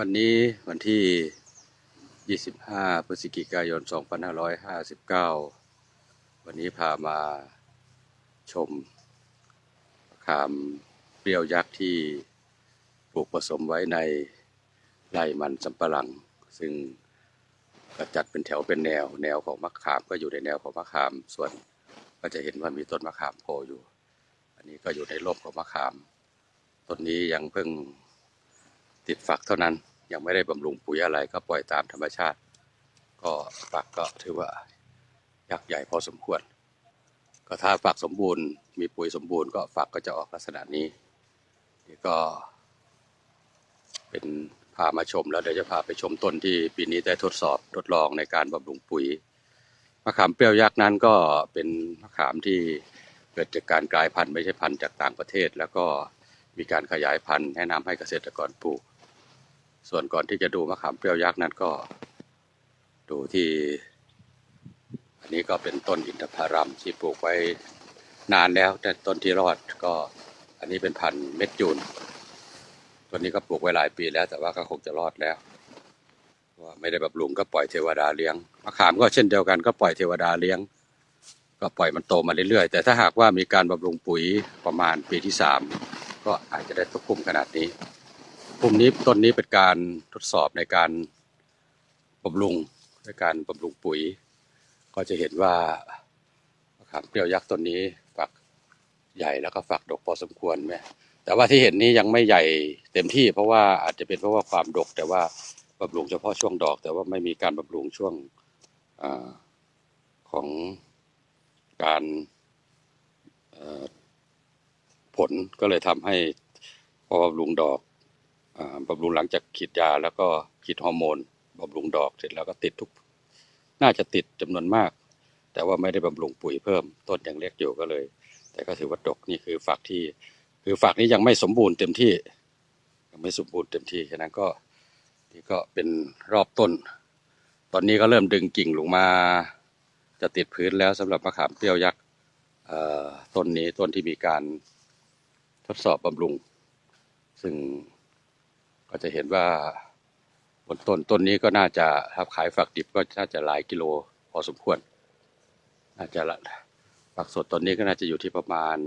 วันนี้วันที่ 25 พฤศจิกายน 2559 วันนี้พามาชมมะขามเปรี้ยวยักษ์ที่ปลูกผสมไว้ในไร่มันสำปะหลัง ซึ่งก็จัดเป็นแถวเป็นแนว แนวของมะขามก็อยู่ในแนวของมะขาม ส่วนก็จะเห็นว่ามีต้นมะขามโผล่อยู่ อันนี้ก็อยู่ในร่มของมะขาม ต้นนี้ยังเพิ่ง ติดฝักเท่านั้นยังไม่ได้บำรุงปุ๋ยอะไรก็ปล่อยตามธรรมชาติ ก็ฝักก็ถือว่ายักษ์ใหญ่พอสมควร ก็ถ้าฝักสมบูรณ์ มีปุ๋ยสมบูรณ์ก็ฝักก็จะออกลักษณะนี้นี่ก็ เป็นพามาชมแล้วเดี๋ยวจะพาไปชมต้นที่ปีนี้ได้ทดสอบทดลองในการบำรุงปุ๋ยมะขามเปรี้ยวยักษ์นั้นก็เป็นมะขามที่เกิดจากการกลายพันธุ์ไม่ใช่พันธุ์จากต่างประเทศ แล้วก็มีการขยายพันธุ์แนะนำให้เกษตรกรปลูก ส่วนก่อนที่จะดูมะขามเปรี้ยวยักษ์นั้นก็ ดูที่ อันนี้ก็เป็นต้นอินทผลัมที่ปลูกไว้นานแล้ว แต่ต้นที่รอดก็ อันนี้เป็นพันธุ์เม็ดจูนต้นนี้ก็ปลูกไว้หลายปีแล้ว แต่ว่าก็คงจะรอดแล้วว่าไม่ได้บำรุงก็ปล่อยเทวดาเลี้ยงมะขามก็เช่นเดียวกันก็ปล่อยเทวดาเลี้ยง ก็ปล่อยมันโตมาเรื่อยๆ แต่ถ้าหากว่ามีการบำรุงปุ๋ยประมาณปีที่สามก็อาจจะได้ทุกพุ่มขนาดนี้ ปุ่มนี้ต้นนี้เป็นการทดสอบในการบำรุงในการบำรุงปุ๋ย ก็จะเห็นว่ามะขามเปรี้ยวยักษ์ต้นนี้ฝักใหญ่แล้วก็ฝักดกพอสมควรไหมแต่ว่าที่เห็นนี้ยังไม่ใหญ่เต็มที่เพราะว่าอาจจะเป็นเพราะว่าความดก แต่ว่าบำรุงเฉพาะช่วงดอก แต่ว่าไม่มีการบำรุงช่วงอของการผลก็เลยทำให้พอบำรุงดอก บำรุงหลังจากฉีดยาแล้วก็ฉีดฮอร์โมนบำรุงดอกเสร็จแล้วก็ติดทุก น่าจะติดจำนวนมาก แต่ว่าไม่ได้บำรุงปุ๋ยเพิ่ม ต้นยังเล็กอยู่ก็เลย แต่ก็ถือว่าดกนี่คือฝักที่ คือฝักนี้ยังไม่สมบูรณ์เต็มที่ ยังไม่สมบูรณ์เต็มที่ฉะนั้นก็นี่ก็เป็นรอบต้น ตอนนี้ก็เริ่มดึงกิ่งลงมา จะติดพื้นแล้วสำหรับมะขามเปรี้ยวยักษ์ต้นนี้ต้นที่มีการทดสอบบำรุง ซึ่ง ก็จะเห็นว่าบนต้นต้นนี้ก็น่าจะถ้าขายฝักดิบก็น่าจะหลายกิโลพอสมควร น่าจะละฝักสดตอนนี้ก็น่าจะอยู่ที่ประมาณ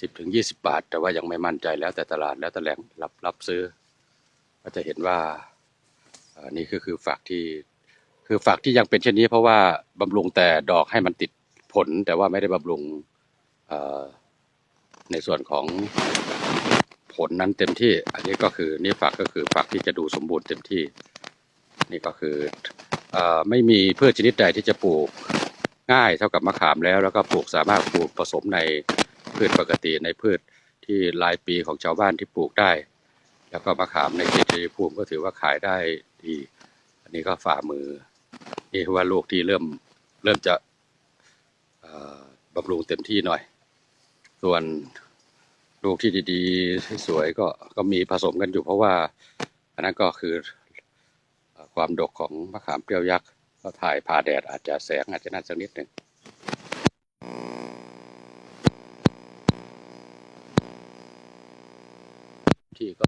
สิบถึงยี่สิบาท แต่ว่ายังไม่มั่นใจแล้วแต่ตลาดแล้วแต่แหล่งรับรับซื้อ ก็จะเห็นว่าอ่อนี่ก็คือฝักที่คือฝักที่ยังเป็นเช่นนี้เพราะว่าบำรุงแต่ดอกให้มันติดผล แต่ว่าไม่ได้บำรุงในส่วนของ ผลนั้นเต็มที่ อันนี้ก็คือนี่ฝักก็คือฝักที่จะดูสมบูรณ์เต็มที่ นี่ก็คืออไม่มีพืชชนิดใดที่จะปลูกง่ายเท่ากับมะขามแล้ว แล้วก็ปลูกสามารถปลูกผสมในพืชปกติในพืชที่รายปีของชาวบ้านที่ปลูกได้ แล้วก็มะขามในเขตชัยภูมิก็ถือว่าขายได้ดี อันนี้ก็ฝ่ามือนี่คือว่าลูกที่เริ่มเริ่มจะเอ่อบำรุงเต็มที่หน่อย ส่วน ลูกที่ดีๆสวยก็ก็มีผสมกันอยู่เพราะว่า อันนั้นก็คือความดกของมะขามเปรี้ยวยักษ์ก็ถ่ายพาแดดอาจจะแสงอาจจะน่าสักนิดหนึ่งที่ก็